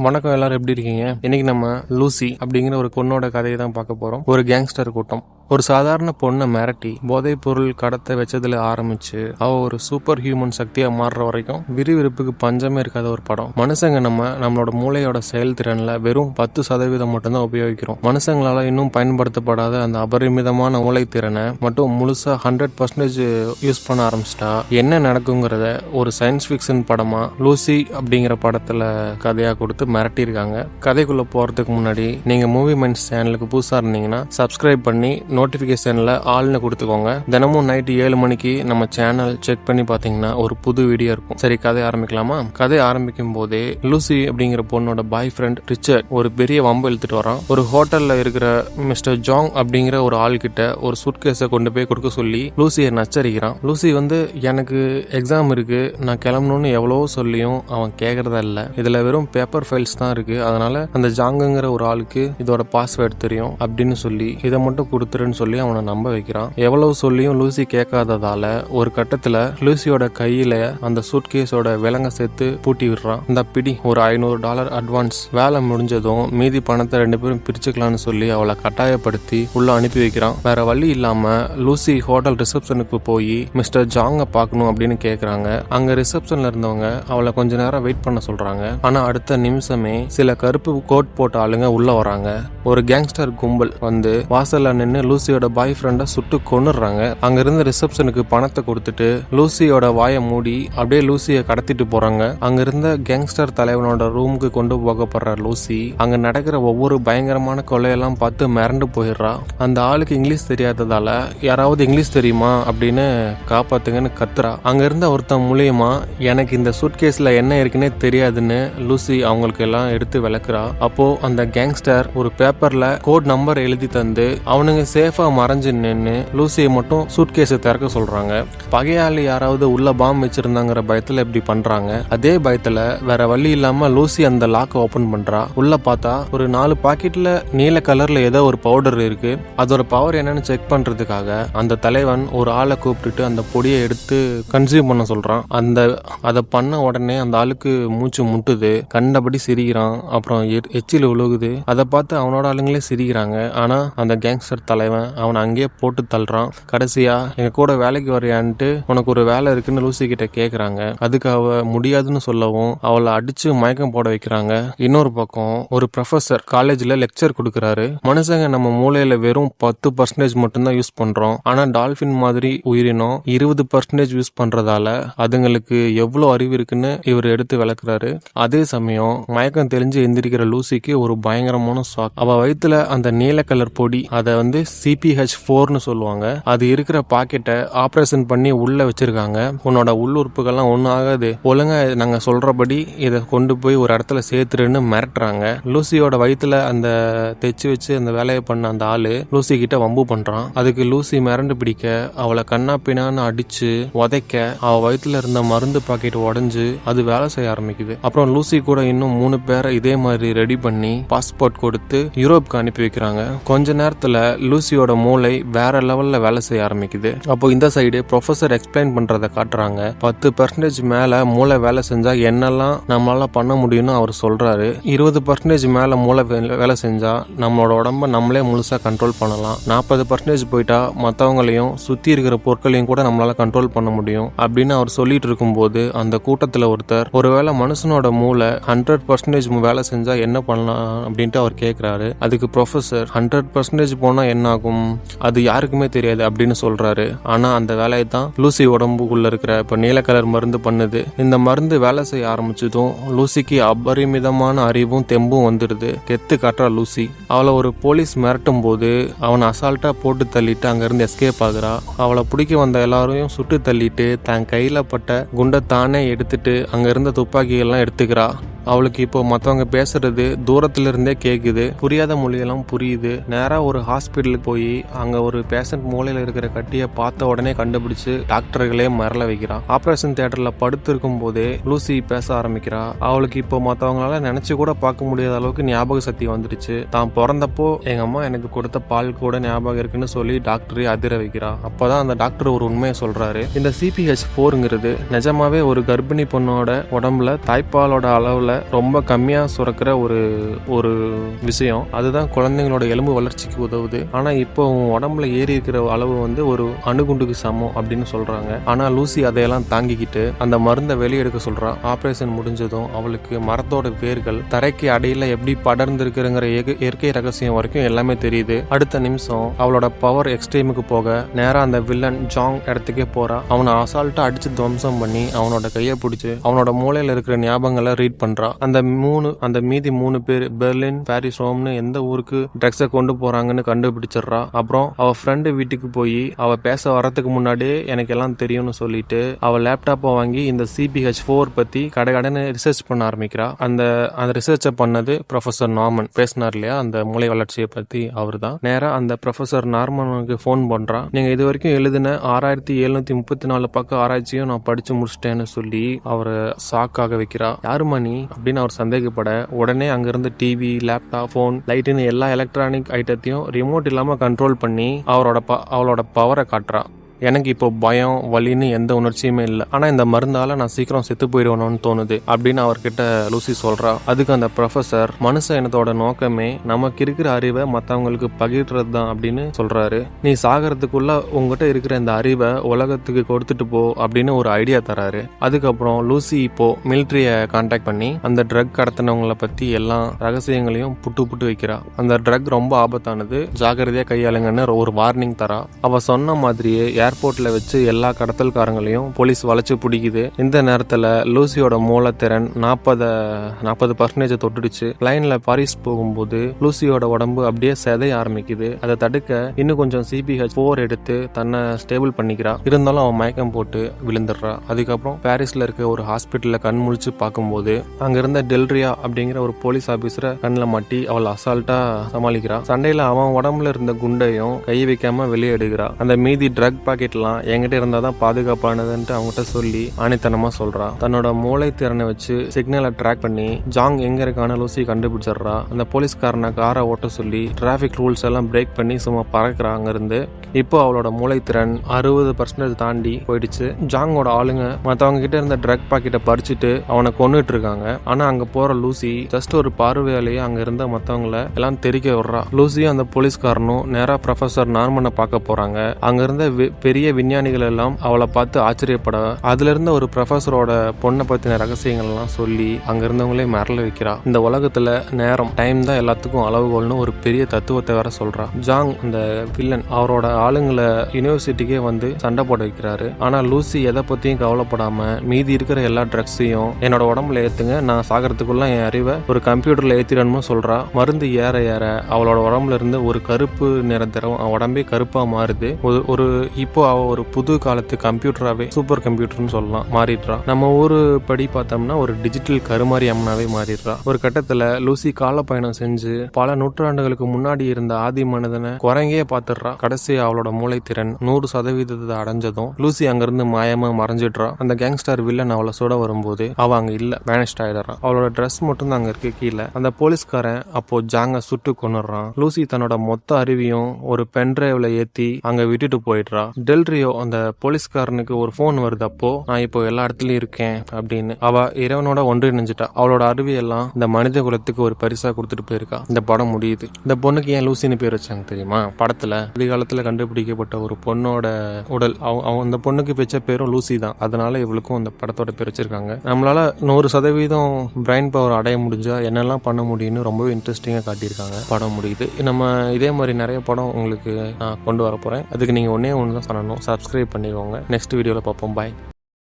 வணக்கம் எல்லாரும் எப்படி இருக்கீங்க? இன்னைக்கு நம்ம லூசி அப்படிங்கிற ஒரு பொண்ணோட கதையை தான் பார்க்க போறோம். ஒரு கேங்ஸ்டர் கூட்டம். ஒரு சாதாரண பொண்ணை மிரட்டி போதைப் பொருள் கடத்த வச்சதுல ஆரம்பிச்சு அவ ஒரு சூப்பர் ஹியூமன் சக்தியா மாறுற வரைக்கும் விறுவிறுப்புக்கு பஞ்சமே இருக்காத ஒரு படம். மனுஷங்க நம்ம நம்மளோட மூளையோட செயல்திறன்ல வெறும் பத்து சதவீதம் மட்டும்தான் உபயோகிக்கிறோம். மனுஷங்களால இன்னும் பயன்படுத்தப்படாத அந்த அபரிமிதமான மூளைத்திறனை மட்டும் முழுசா ஹண்ட்ரட் பர்சன்டேஜ் யூஸ் பண்ண ஆரம்பிச்சிட்டா என்ன நடக்குங்கிறத ஒரு சயின்ஸ் ஃபிக்ஷன் படமா லூசி அப்படிங்கிற படத்துல கதையா கொடுத்து மிரட்டியிருக்காங்க. கதைக்குள்ள போறதுக்கு முன்னாடி நீங்க மூவி மைண்ட்ஸ் சேனலுக்கு புதுசா இருந்தீங்கன்னா சப்ஸ்கிரைப் பண்ணி நோட்டிஃபிகேஷனில் ஆள்னு கொடுத்துக்கோங்க. தினமும் நைட்டு ஏழு மணிக்கு நம்ம சேனல் செக் பண்ணி பார்த்தீங்கன்னா ஒரு புது வீடியோ இருக்கும். சரி கதை ஆரம்பிக்கலாமா? கதை ஆரம்பிக்கும் போதே லூசி அப்படிங்கிற பொண்ணோட பாய் ஃப்ரெண்ட் ரிச்சர்ட் ஒரு பெரிய வம்பு இழுத்துட்டு வரான். ஒரு ஹோட்டலில் இருக்கிற மிஸ்டர் ஜாங் அப்படிங்கிற ஒரு ஆள் கிட்ட ஒரு சுட்கேஸை கொண்டு போய் கொடுக்க சொல்லி லூசியை நச்சரிக்கிறான். லூசி வந்து எனக்கு எக்ஸாம் இருக்கு. நான் கிளம்பணும்னு எவ்வளவோ சொல்லியும் அவன் கேட்கறதா இல்லை. இதுல வெறும் பேப்பர் ஃபைல்ஸ் தான் இருக்கு. அதனால அந்த ஜாங்குங்கிற ஒரு ஆளுக்கு இதோட பாஸ்வேர்டு தெரியும் அப்படின்னு சொல்லி இதை மட்டும் கொடுத்துரு கொடுத்துருன்னு சொல்லி அவனை நம்ப வைக்கிறான். எவ்வளவு சொல்லியும் லூசி கேட்காததால ஒரு கட்டத்துல லூசியோட கையில அந்த சூட்கேஸோட விலங்க சேர்த்து பூட்டி விடுறான். இந்த பிடி ஒரு ஐநூறு டாலர் அட்வான்ஸ் வேலை முடிஞ்சதும் மீதி பணத்தை ரெண்டு பேரும் பிரிச்சுக்கலாம்னு சொல்லி அவளை கட்டாயப்படுத்தி உள்ள அனுப்பி வைக்கிறான். வேற வழி இல்லாம லூசி ஹோட்டல் ரிசப்ஷனுக்கு போய் மிஸ்டர் ஜாங்க பார்க்கணும் அப்படின்னு கேக்குறாங்க. அங்க ரிசப்ஷன்ல இருந்தவங்க அவளை கொஞ்ச நேரம் வெயிட் பண்ண சொல்றாங்க. ஆனா அடுத்த நிமிஷமே சில கருப்பு கோட் போட்ட ஆளுங்க உள்ள வராங்க. ஒரு கேங்ஸ்டர் கும்பல் வந்து வாசல்ல நின்று லூசியோட பாய் ஃப்ரெண்டை சுட்டு கொன்னுடுறாங்க. அங்கிருந்து ரிசப்ஷனுக்கு பணத்தை கொடுத்துட்டு லூசியோட வாயை மூடி அப்படியே லூசியை கடத்திட்டு போறாங்க. அங்கிருந்த கேங்ஸ்டர் தலைவனோட ரூமுக்கு கொண்டு போகப்படுற லூசி அங்க நடக்கிற ஒவ்வொரு பயங்கரமான கொலையெல்லாம் பார்த்து மிரண்டு போயிடுறா. அந்த ஆளுக்கு இங்கிலீஷ் தெரியாததால யாராவது இங்கிலீஷ் தெரியுமா? அப்படின்னு காப்பாத்துங்கன்னு கத்துறா. அங்க இருந்த ஒருத்தன் மூலியமா எனக்கு இந்த சூட்கேஸ்ல என்ன இருக்குன்னே தெரியாதுன்னு லூசி அவங்களுக்கு எல்லாம் எடுத்து விளக்குறா. அப்போ அந்த கேங்ஸ்டர் ஒரு பேப்பர்ல கோட் நம்பர் எழுதி தந்து அவனுங்க சேஃபாக மறைஞ்சு நின்று லூசியை மட்டும் சூட்கேஸை திறக்க சொல்கிறாங்க பகையாளி யாராவது உள்ள பாம் வச்சிருந்தாங்கிற பயத்தில் இப்படி பண்ணுறாங்க அதே பயத்தில் வேற வழி இல்லாமல் லூசி அந்த லாக்கை ஓப்பன் பண்ணுறா உள்ளே பார்த்தா ஒரு நாலு பாக்கெட்டில் நீல கலரில் ஏதோ ஒரு பவுடர் இருக்கு. அதோட பவர் என்னன்னு செக் பண்ணுறதுக்காக அந்த தலைவன் ஒரு ஆளை கூப்பிட்டுட்டு அந்த பொடியை எடுத்து கன்சியூம் பண்ண சொல்கிறான் அந்த அதை பண்ண உடனே அந்த ஆளுக்கு மூச்சு முட்டுது. கண்டபடி சிரிக்கிறான். அப்புறம் எச்சில் விழுகுது அதை பார்த்து அவனோட ஆளுங்களே சிரிக்கிறாங்க. ஆனால் அந்த கேங்ஸ்டர் தலைவன் அவனை அங்கேயே போட்டு தள்ளுறான். கடைசியாக எங்கள் கூட வேலைக்கு வரையான்ட்டு உனக்கு ஒரு வேலை இருக்குன்னு லூசி கிட்ட கேட்குறாங்க அதுக்கு அவள் முடியாதுன்னு சொல்லவும் அவளை அடித்து மயக்கம் போட வைக்கிறாங்க. இன்னொரு பக்கம் ஒரு ப்ரொஃபசர் காலேஜில் லெக்சர் கொடுக்குறாரு. மனுஷங்க நம்ம மூளையில் வெறும் பத்து பர்சன்டேஜ் மட்டும்தான் யூஸ் பண்ணுறோம் ஆனால் டால்ஃபின் மாதிரி உயிரினம் இருபது பர்சன்டேஜ் யூஸ் பண்ணுறதால அதுங்களுக்கு எவ்வளோ அறிவு இருக்குன்னு இவர் எடுத்து விளக்குறாரு. அதே சமயம் மயக்கம் தெரிஞ்சு எந்திரிக்கிற லூசிக்கு ஒரு பயங்கரமான ஷாக் அவள் வயிற்றுல அந்த நீல கலர் பொடி அதை வந்து சிபிஹெச் ஃபோர்னு சொல்லுவாங்க. அது இருக்கிற பாக்கெட்டை ஆப்ரேஷன் பண்ணி உள்ள வச்சிருக்காங்க. உன்னோட உள்ளுறுப்புகள்லாம் ஒன்றும் ஆகாது ஒழுங்கா நாங்க சொல்றபடி இதை கொண்டு போய் ஒரு இடத்துல சேர்த்துருன்னு மிரட்டுறாங்க. லூசியோட வயிற்றுல அந்த தைச்சு வச்சு அந்த வேலையை பண்ண அந்த ஆளு லூசி கிட்ட வம்பு பண்றான். அதுக்கு லூசி மிரண்டு பிடிக்க அவளை கண்ணா பின்னான்னு அடிச்சு உதைக்க அவ வயிற்றுல இருந்த மருந்து பாக்கெட் உடஞ்சு அது வேலை செய்ய ஆரம்பிக்குது. அப்புறம் லூசி கூட இன்னும் மூணு பேரை இதே மாதிரி ரெடி பண்ணி பாஸ்போர்ட் கொடுத்து யூரோப்க்கு அனுப்பி வைக்கிறாங்க. கொஞ்ச நேரத்துல லூசியோட மூளை வேற லெவல்ல வேலை செய்ய ஆரம்பிக்குது. அப்போ இந்த சைடு ப்ரொஃபசர் எக்ஸ்பிளைன் பண்றத காட்டுறாங்க. பத்து பர்சன்டேஜ் மேல மூளை வேலை செஞ்சா என்னெல்லாம் நம்மளால பண்ண முடியும்னு அவர் சொல்றாரு. இருபது பர்சன்டேஜ் மேல மூளை வேலை செஞ்சா நம்மளோட உடம்ப நம்மளே முழுசா கண்ட்ரோல் பண்ணலாம். நாற்பது பர்சன்டேஜ் போயிட்டா மற்றவங்களையும் சுத்தி இருக்கிற பொருட்களையும் கூட நம்மளால கண்ட்ரோல் பண்ண முடியும். அப்படின்னு அவர் சொல்லிட்டு இருக்கும்போது அந்த கூட்டத்துல ஒருத்தர் ஒருவேளை மனுஷனோட மூளை ஹண்ட்ரட் பர்சன்டேஜ் வேலை செஞ்சா என்ன பண்ணலாம்? அப்படின்ட்டு அவர் கேட்கிறாரு அதுக்கு ப்ரொஃபசர் ஹண்ட்ரட் பர்சன்டேஜ் போனா என்ன ஆகும். அது யாருக்குமே தெரியாது அப்படின்னு சொல்றாரு. ஆனா அந்த வேலையை தான் லூசி உடம்புக்குள்ள இருக்கிற இப்ப நீல கலர் மருந்து பண்ணுது. இந்த மருந்து வேலை செய்ய ஆரம்பிச்சதும் லூசிக்கு அபரிமிதமான அறிவும் தெம்பும் வந்துடுது. கெத்து காட்டுறா லூசி. அவளை ஒரு போலீஸ் மிரட்டும் போது அவனை அசால்ட்டா போட்டு தள்ளிட்டு அங்கேருந்து எஸ்கேப் ஆகுறா. அவளை பிடிக்க வந்த எல்லாரையும் சுட்டு தள்ளிட்டு தன் கையில பட்ட குண்டை தானே எடுத்துட்டு அங்க இருந்த துப்பாக்கிகள்லாம் எடுத்துக்கிறா. அவளுக்கு இப்போ மற்றவங்க பேசுறது தூரத்துல இருந்தே கேட்குது புரியாத மொழியெல்லாம் புரியுது. நேராக ஒரு ஹாஸ்பிட்டலுக்கு போய் அங்கே ஒரு பேஷண்ட் மூலையில் இருக்கிற கட்டியை பார்த்த உடனே கண்டுபிடிச்சு டாக்டர்களே மரல வைக்கிறான். ஆப்ரேஷன் தியேட்டரில் படுத்திருக்கும் போதே லூசி பேச ஆரம்பிக்கிறா. அவளுக்கு இப்போ மற்றவங்களால நினச்சி கூட பார்க்க முடியாத அளவுக்கு ஞாபக சக்தி வந்துடுச்சு. தான் பிறந்தப்போ எங்கள் அம்மா எனக்கு கொடுத்த பால் கூட ஞாபகம் இருக்குன்னு சொல்லி டாக்டரை அதிர வைக்கிறா. அப்பதான் அந்த டாக்டர் ஒரு உண்மையை சொல்றாரு. இந்த சிபிஹெச் ஃபோருங்கிறது நிஜமாவே ஒரு கர்ப்பிணி பொண்ணோட உடம்புல தாய்ப்பாலோட அளவுல ரொம்ப கம்மியாக சுரக்கிற ஒரு ஒரு விஷயம். அதுதான் குழந்தைங்களோட எலும்பு வளர்ச்சிக்கு உதவுது. ஆனால் இப்போ உடம்புல ஏறி இருக்கிற அளவு வந்து ஒரு அணுகுண்டுக்கு சமம் அப்படின்னு சொல்கிறாங்க ஆனால் லூசி அதையெல்லாம் தாங்கிக்கிட்டு அந்த மருந்தை வெளியெடுக்க சொல்கிறா ஆப்ரேஷன் முடிஞ்சதும் அவளுக்கு மரத்தோட வேர்கள் தரைக்கு அடியில் எப்படி படர்ந்துருக்குங்கிற இயற்கை- இயற்கை ரகசியம் வரைக்கும் எல்லாமே தெரியுது. அடுத்த நிமிஷம் அவளோட பவர் எக்ஸ்ட்ரீமுக்கு போக நேராக அந்த வில்லன் ஜாங் இடத்துக்கே போறா. அவனை அசால்ட்டாக அடிச்சு துவம்சம் பண்ணி அவனோட கையை பிடிச்சி அவனோட மூளையில் இருக்கிற ஞாபகங்களை ரீட் போறா அந்த மூணு அந்த மீதி மூணு பேர் பெர்லின் பாரிஸ் ரோம்னு எந்த ஊருக்கு ட்ரக்ஸை கொண்டு போறாங்கன்னு கண்டுபிடிச்சிடுறா. அப்புறம் அவ ஃப்ரெண்டு வீட்டுக்கு போய் அவ பேச வரதுக்கு முன்னாடியே எனக்கு எல்லாம் தெரியும்னு சொல்லிட்டு அவ லேப்டாப்பை வாங்கி இந்த சிபிஹெச் ஃபோர் பத்தி கடை கடைன்னு ரிசர்ச் பண்ண ஆரம்பிக்கிறா. அந்த அந்த ரிசர்ச்சை பண்ணது ப்ரொஃபசர் நார்மன் பேசினார் இல்லையா? அந்த மூளை வளர்ச்சியை பத்தி அவர் தான் நேரா அந்த ப்ரொஃபசர் நார்மனுக்கு ஃபோன் பண்றான் நீங்க இது வரைக்கும் எழுதின ஆறாயிரத்தி எழுநூத்தி முப்பத்தி நாலு பக்கம் ஆராய்ச்சியும் நான் படிச்சு முடிச்சிட்டேன்னு சொல்லி அவரை சாக்காக வைக்கிறா. யாருமா நீ? அப்படின்னு அவர் சந்தேகப்பட உடனே அங்கிருந்து டிவி லேப்டாப் ஃபோன் லைட்டுன்னு எல்லா எலக்ட்ரானிக் ஐட்டத்தையும் ரிமோட் இல்லாமல் கண்ட்ரோல் பண்ணி அவரோட ப- அவளோட பவரை காட்டுறா. எனக்கு இப்போ பயம் வலின்னு எந்த உணர்ச்சியுமே இல்லை. ஆனால் இந்த மருந்தால் நான் சீக்கிரம் செத்து போயிடுவேணும்னு தோணுது அப்படின்னு அவர்கிட்ட லூசி சொல்கிறா அதுக்கு அந்த ப்ரொஃபசர் மனுஷ இனத்தோட நோக்கமே நமக்கு இருக்கிற அறிவை மற்றவங்களுக்கு பகிர்றது தான் அப்படின்னு சொல்கிறாரு நீ சாகிறதுக்குள்ள உங்ககிட்ட இருக்கிற இந்த அறிவை உலகத்துக்கு கொடுத்துட்டு போ அப்படின்னு ஒரு ஐடியா தராரு. அதுக்கப்புறம் லூசி இப்போ மிலிட்ரியை கான்டாக்ட் பண்ணி அந்த ட்ரக் கடத்தினவங்கள பற்றி எல்லா ரகசியங்களையும் புட்டு புட்டு வைக்கிறா. அந்த ட்ரக் ரொம்ப ஆபத்தானது. ஜாகிரதையாக கையாளுங்கன்னு ஒரு வார்னிங் தரா. அவள் சொன்ன மாதிரியே ஏர்போர்ட்டில் வச்சு எல்லா கடத்தல்காரங்களையும் போலீஸ் வளைச்சு பிடிக்குது. இந்த நேரத்தில் லூசியோட மூலத்திறன் நாற்பது நாற்பது பர்சன்டேஜை தொட்டுடுச்சு. லைனில் பாரிஸ் போகும்போது லூசியோட உடம்பு அப்படியே செதைய ஆரம்பிக்குது. அதை தடுக்க இன்னும் கொஞ்சம் சிபிஹெச் ஃபோர் எடுத்து தன்னை ஸ்டேபிள் பண்ணிக்கிறா. இருந்தாலும் அவன் மயக்கம் போட்டு விழுந்துடுறா. அதுக்கப்புறம் பாரிஸ்ல இருக்க ஒரு ஹாஸ்பிட்டலில் கண் முழிச்சு பார்க்கும்போது அங்க இருந்த டெல்ரியா அப்படிங்கிற ஒரு போலீஸ் ஆபீசரை கண்ணில் மாட்டி அவள் அசால்ட்டா சமாளிக்கிறா. சண்டையில அவன் உடம்புல இருந்த குண்டையும் கை வைக்காம வெளியே எடுக்கிறா. அந்த மீதி ட்ரக் பேக் பாக்கெட்லாம் என்கிட்ட இருந்தா தான் பாதுகாப்பானதுன்ட்டு அவங்ககிட்ட சொல்லி ஆணித்தனமா சொல்றா. தன்னோட மூளை திறனை வச்சு சிக்னலை ட்ராக் பண்ணி ஜாங் எங்க இருக்கான லூசி கண்டுபிடிச்சிடுறா. அந்த போலீஸ்காரனை காரை ஓட்ட சொல்லி டிராஃபிக் ரூல்ஸ் எல்லாம் பிரேக் பண்ணி சும்மா பறக்கிறா அங்க இருந்து இப்போ அவளோட மூளைத்திறன் அறுபது பர்சன்டேஜ் தாண்டி போயிடுச்சு. ஜாங்கோட ஆளுங்க மற்றவங்க கிட்ட இருந்த ட்ரக் பாக்கெட்டை பறிச்சுட்டு அவனை கொண்டுட்டு இருக்காங்க. ஆனா அங்க போற லூசி ஜஸ்ட் ஒரு பார்வையாலேயே அங்க இருந்த மற்றவங்கள எல்லாம் தெரிக்க விடுறா. லூசியும் அந்த போலீஸ்காரனும் நேரா ப்ரொஃபசர் நார்மனை பார்க்க போறாங்க. அங்க இருந்த வி- பெரிய விஞ்ஞானிகள் எல்லாம் அவளை பார்த்து ஆச்சரியப்பட அதுல இருந்த ஒரு ப்ரொஃபஸரோட பொண்ணை பத்தின ரகசியங்கள் எல்லாம் சொல்லி அங்க இருந்தவங்களே மிரள வைக்கிறா. இந்த உலகத்துல நேரம் டைம் தான் எல்லாத்துக்கும் அளவுகோல்னு ஒரு பெரிய தத்துவத்தை வேற சொல்றா. ஜாங் அந்த வில்லன் அவரோட ஆளுங்களை யூனிவர்சிட்டிக்கே வந்து சண்டை போட வைக்கிறாரு. ஆனா லூசி எதை பத்தியும் கவலைப்படாம மீதி இருக்கிற எல்லா ட்ரக்ஸையும் என்னோட உடம்புல ஏத்துங்க நான் சாகிறதுக்குள்ள என் அறிவை ஒரு கம்ப்யூட்டர்ல ஏத்திடணும்னு சொல்றா. மருந்து ஏற ஏற அவளோட உடம்புல இருந்து ஒரு கருப்பு நிற திரவம் உடம்பே கருப்பா மாறுது. ஒரு ஒரு இப்போ அவ ஒரு புது காலத்து கம்ப்யூட்டராகவே சூப்பர் கம்ப்யூட்டர்னு சொல்லலாம் மாறிடுறா. நம்ம ஊரு படி பார்த்தோம்னா ஒரு டிஜிட்டல் கருமாரி அம்மனாவே மாறிடுறா. ஒரு கட்டத்துல லூசி காலப்பயணம் செஞ்சு பல நூற்றாண்டுகளுக்கு முன்னாடி இருந்த ஆதி மனிதனை குரங்கே பார்த்துடுறா. கடைசி அவளோட மூளைத்திறன் நூறு சதவீதத்தை அடைஞ்சதும் லூசி அங்கிருந்து மாயமா மறைஞ்சிடுறா. அந்த கேங்ஸ்டர் வில்லன் அவளை சுட வரும்போது அவ அங்க இல்ல மேனேஜ் ஆயிடுறான் அவளோட ட்ரெஸ் மட்டும் தான் அங்க இருக்கு கீழே. அந்த போலீஸ்காரன் அப்போ ஜாங்க சுட்டு கொண்டுறான் லூசி தன்னோட மொத்த அருவியும் ஒரு பென் டிரைவ்ல ஏத்தி அங்க விட்டுட்டு போயிடுறா. டெல்ரியோ அந்த போலீஸ்காரனுக்கு ஒரு ஃபோன் வருது அப்போ நான் இப்போ எல்லா இடத்துலயும் இருக்கேன் அப்படின்னு. அவ இறைவனோட ஒன்றிணைஞ்சிட்டா. அவளோட அறிவியெல்லாம் இந்த மனித குலத்துக்கு ஒரு பரிசா கொடுத்துட்டு போயிருக்கா. இந்த படம் முடியுது. இந்த பொண்ணுக்கு ஏன் லூசின்னு பேர் வச்சாங்க தெரியுமா? படத்துல அதிகாலத்துல கண்டுபிடிக்கப்பட்ட ஒரு பொண்ணோட உடல். அவ- அவ- அந்த பொண்ணுக்கு வச்ச பேரும் லூசி தான். அதனால இவளுக்கும் அந்த படத்தோட பேர் வச்சிருக்காங்க. நம்மளால நூறு சதவீதம் பிரைன் பவர் அடைய முடிஞ்சா என்னெல்லாம் பண்ண முடியும்னு ரொம்பவே இன்ட்ரெஸ்டிங்காக காட்டியிருக்காங்க. படம் முடியுது. நம்ம இதே மாதிரி நிறைய படம் உங்களுக்கு நான் கொண்டு வர போறேன். அதுக்கு நீங்க ஒன்னே ஒன்று தான் பண்ணணும். சப்ஸ்கிரைப் பண்ணிக்கோங்க. நெக்ஸ்ட் வீடியோல பார்ப்போம். பாய்